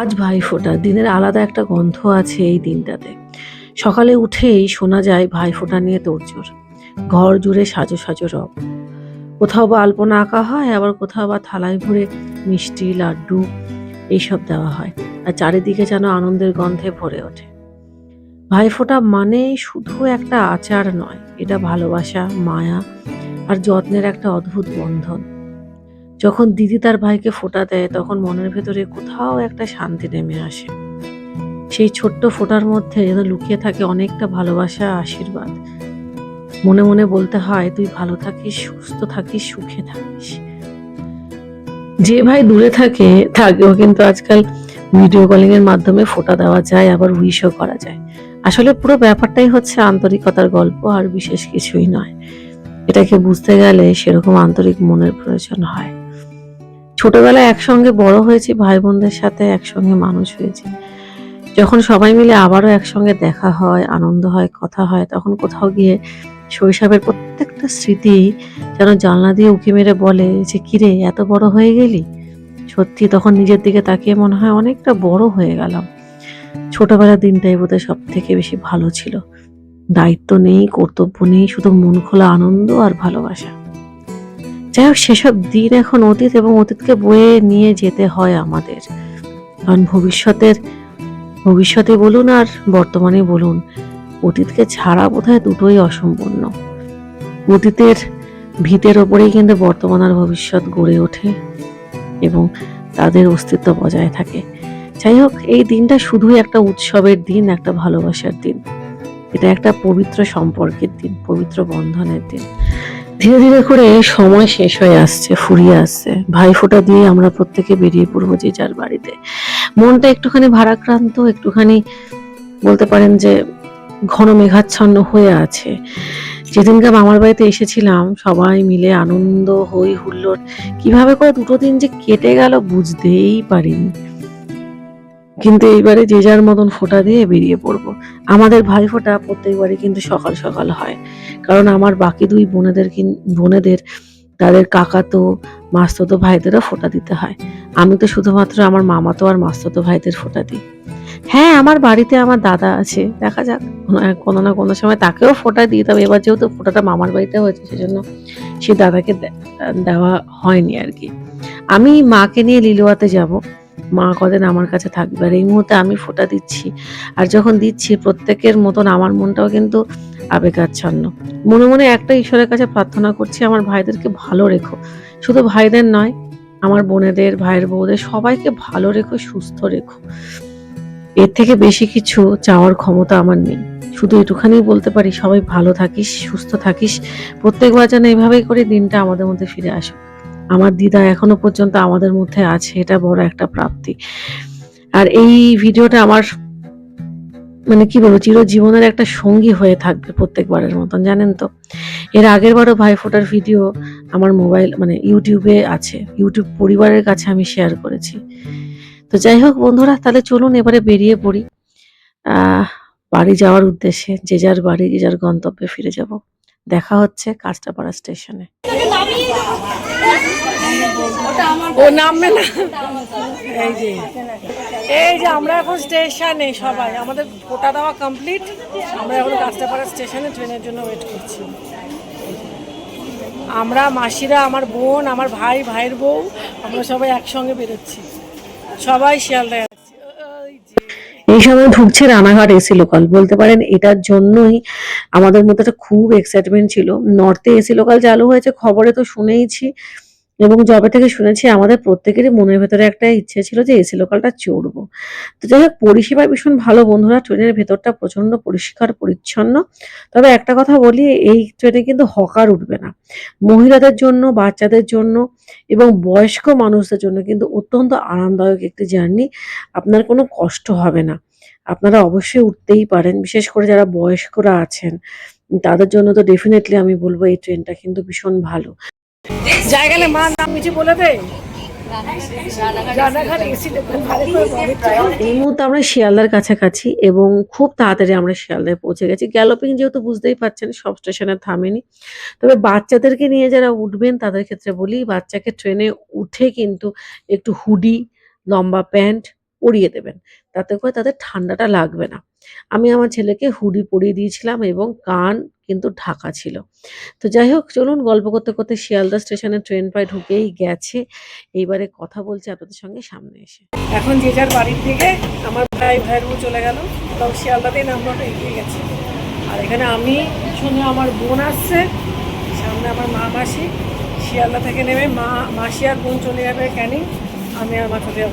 আজ ভাইফোঁটা দিনের আলাদা একটা গন্ধ আছে এই দিনটাতে। সকালে উঠেই শোনা যায় ভাইফোঁটা নিয়ে তোড়জোড়। ঘর জুড়ে সাজো সাজো রব কোথাও বা আলপনা আঁকা হয়, আবার কোথাও বা থালায় ভরে মিষ্টি, লাড্ডু এইসব দেওয়া হয়। আর চারিদিকে যেন আনন্দের গন্ধে ভরে ওঠে। ভাইফোঁটা মানে শুধু একটা আচার নয়, এটা ভালোবাসা, মায়া আর যত্নের একটা অদ্ভুত বন্ধন। যখন দিদি তার ভাইকে ফোঁটা দেয়, তখন মনের ভেতরে কোথাও একটা শান্তি নেমে আসে। সেই ছোট্ট ফোঁটার মধ্যে যেন লুকিয়ে থাকে অনেকটা ভালোবাসা, আশীর্বাদ। মনে মনে বলতে হয়, তুই ভালো থাকিস, সুস্থ থাকিস, সুখে থাকিস। যে ভাই দূরে থাকে থাকেও কিন্তু আজকাল ভিডিও কলিং এর মাধ্যমে ফোঁটা দেওয়া যায়, আবার উইশও করা যায়। আসলে পুরো ব্যাপারটাই হচ্ছে আন্তরিকতার গল্প, আর বিশেষ কিছুই নয়। এটাকে বুঝতে গেলে সেরকম আন্তরিক মনের প্রয়োজন হয়। ছোটবেলায় একসঙ্গে বড় হয়েছি ভাই বোনদের সাথে একসঙ্গে মানুষ হয়েছি। যখন সবাই মিলে আবারও একসঙ্গে দেখা হয়, আনন্দ হয়, কথা হয়, তখন কোথাও গিয়ে শৈশবের প্রত্যেকটা স্মৃতি যেন জানলা দিয়ে উঁকি মেরে বলে যে, কিরে, এত বড় হয়ে গেলি? সত্যি তখন নিজের দিকে তাকিয়ে মনে হয় অনেকটা বড় হয়ে গেলাম। ছোটবেলার দিনটাই বোধহয় সব থেকে বেশি ভালো ছিল। দায়িত্ব নেই, কর্তব্য নেই, শুধু মন খোলা আনন্দ আর ভালোবাসা। যাই হোক, সেসব দিন এখন অতীত এবং অতীতকে বয়ে নিয়ে যেতে হয় আমাদের। কারণ ভবিষ্যতের, ভবিষ্যতে বলুন আর বর্তমানে বলুন, অতীতকে ছাড়া বোধহয় দুটোই অসম্পূর্ণ। অতীতের ভিতের ওপরেই কিন্তু বর্তমান আর ভবিষ্যৎ গড়ে ওঠে এবং তাদের অস্তিত্ব বজায় থাকে। যাই হোক, এই দিনটা শুধুই একটা উৎসবের দিন, একটা ভালোবাসার দিন। এটা একটা পবিত্র সম্পর্কের দিন, পবিত্র বন্ধনের দিন। ধীরে ধীরে করে সময় শেষ হয়ে আসছে, ফুরিয়ে আসছে। ভাই ফোঁটা দিয়ে আমরা প্রত্যেকে বেরিয়ে পড়ব যে যার বাড়িতে। মনটা একটুখানি ভারাক্রান্ত, একটুখানি বলতে পারেন যে ঘন মেঘাচ্ছন্ন হয়ে আছে। যেদিনকে মামার বাড়িতে এসেছিলাম, সবাই মিলে আনন্দ হই, হুল্লোড়। কীভাবে করে দুটো দিন যে কেটে গেল বুঝতেই পারিনি। কিন্তু এইবারে যে যার মতন ফোঁটা দিয়ে বেরিয়ে পড়ব। আমাদের ভাই ফোঁটা প্রত্যেকবারই কিন্তু সকাল সকাল হয়। কারণ আমার বাকি দুই বোনেদের বোনেদের, তাদের কাকাতো, মাস্ততো ভাইদেরও ফোঁটা দিতে হয়। আমি তো শুধুমাত্র আমার মামাতো আর মাস্ততো ভাইদের ফোঁটা দিই। হ্যাঁ আমার বাড়িতে আমার দাদা আছে, দেখা যাক। কোনো না কোনো সময় তাকেও ফোঁটা দিই তবে এবার যেহেতু ফোঁটাটা মামার বাড়িতে হয়েছে, সেজন্য সে দাদাকে দেওয়া হয়নি আর কি। আমি মাকে নিয়ে লিলুয়াতে যাব। মা কদিন আমার কাছে থাকবে আর এই মুহূর্তে আমি ফোটা দিচ্ছি। আর যখন দিচ্ছি, প্রত্যেকের মতন আমার মনটাও কিন্তু আবেগাচ্ছন্ন। মনে মনে একটা ঈশ্বরের কাছে প্রার্থনা করছি, আমার ভাইদেরকে ভালো রেখো। শুধু ভাইদের নয়, আমার বোনেদের, ভাইয়ের বউদের সবাইকে ভালো রেখো, সুস্থ রেখো। এর থেকে বেশি কিছু চাওয়ার ক্ষমতা আমার নেই। শুধু এটুখানি বলতে পারি, সবাই ভালো থাকিস, সুস্থ থাকিস। প্রত্যেকবার যেন এভাবেই করে দিনটা আমাদের মধ্যে ফিরে আসুক। আমার দিদা এখনও পর্যন্ত আমাদের মধ্যে আছে, এটা বড় একটা প্রাপ্তি। আর এই ভিডিওটা আমার মানে কি বলব, চিরজীবনের একটা সঙ্গী হয়ে থাকবে প্রত্যেকবারের মতন, জানেন তো? এর আগের বারও ভাই ফোটার ভিডিও আমার মোবাইল মানে ইউটিউবে আছে, ইউটিউব পরিবারের কাছে আমি শেয়ার করেছি। তো যাই হোক বন্ধুরা, তাহলে চলুন এবারে বেরিয়ে পড়ি। বাড়ি যাওয়ার উদ্দেশ্যে, যে যার বাড়ি, যে যার গন্তব্যে ফিরে যাব। দেখা হচ্ছে কাঁচটাপাড়া স্টেশনে। ও নামবে না। এই যে। এই যে আমরা এখন স্টেশনে সবাই। আমাদের ফোটা দেওয়া কমপ্লিট আমরা এখন কাঁচটাপাড়া স্টেশনে ট্রেনের জন্য ওয়েট করছি। আমরা মাসিরা আমার বোন আমার ভাই ভাইয়ের বউ আমরা সবাই একসঙ্গে বেরোচ্ছি। সবাই শিয়ালদায় এই সময় ঢুকছে রানাঘাট এসি লোকাল। বলতে পারেন এটার জন্যই আমাদের মধ্যে একটা খুব এক্সাইটমেন্ট ছিল। নর্থে এসি লোকাল চালু হয়েছে, খবরে তো শুনেইছি এবং যবে থেকে শুনেছি আমাদের প্রত্যেকেরই মনের ভেতরে একটা ইচ্ছে ছিল যে এসি লোকালটা চড়বো। তো যাই হোক, পরিষেবা ভীষণ ভালো বন্ধুরা, ট্রেনের ভেতরটা প্রচণ্ড পরিষ্কার, পরিচ্ছন্ন। তবে একটা কথা বলি, এই ট্রেনে কিন্তু হকার উঠবে না। মহিলাদের জন্য, বাচ্চাদের জন্য এবং বয়স্ক মানুষদের জন্য কিন্তু অত্যন্ত আরামদায়ক একটি জার্নি। আপনার কোনো কষ্ট হবে না। আপনারা অবশ্যই উঠতেই পারেন বিশেষ করে যারা বয়স্করা আছেন। তাদের জন্য তো ডেফিনেটলি আমি বলব এই ট্রেনটা কিন্তু ভীষণ ভালো। জায়গালে মা নাম মিছি বলে দে। এই মুহূর্তে আমরা শিয়ালদার কাছাকাছি এবং খুব তাড়াতাড়ি আমরা শিয়ালদায় পৌঁছে গেছি। গ্যালোপিং যেহেতু বুঝতেই পারছেন সব স্টেশনে থামেনি। তবে বাচ্চাদেরকে নিয়ে যারা উঠবেন তাদের ক্ষেত্রে বলি বাচ্চাকে ট্রেনে উঠে কিন্তু একটু হুডি লম্বা প্যান্ট পরিয়ে দেবেন। তাতে করে তাদের ঠান্ডাটা লাগবে না। আমি আমার ছেলেকে হুডি পরিয়ে দিয়েছিলাম এবং কান কিন্তু ঢাকা ছিল। তো যাই হোক, চলুন গল্প করতে করতে শিয়ালদা স্টেশনে ট্রেন প্রায় ঢুকেই গেছে। এইবারে কথা বলছে আপনাদের সঙ্গে সামনে এসে। এখন যে যার বাড়ির থেকে আমার ভাই ভাইয়ের চলে গেল তাও শিয়ালদাতেই নাম্বারটা এগিয়ে গেছে। আর এখানে আমি, পিছনে আমার বোন আসছে, সামনে আমার মা মাসি। শিয়ালদা থেকে নেমে মা, মাসি আর বোন চলে যাবে ক্যানিং, আমি আর মা চলে যাব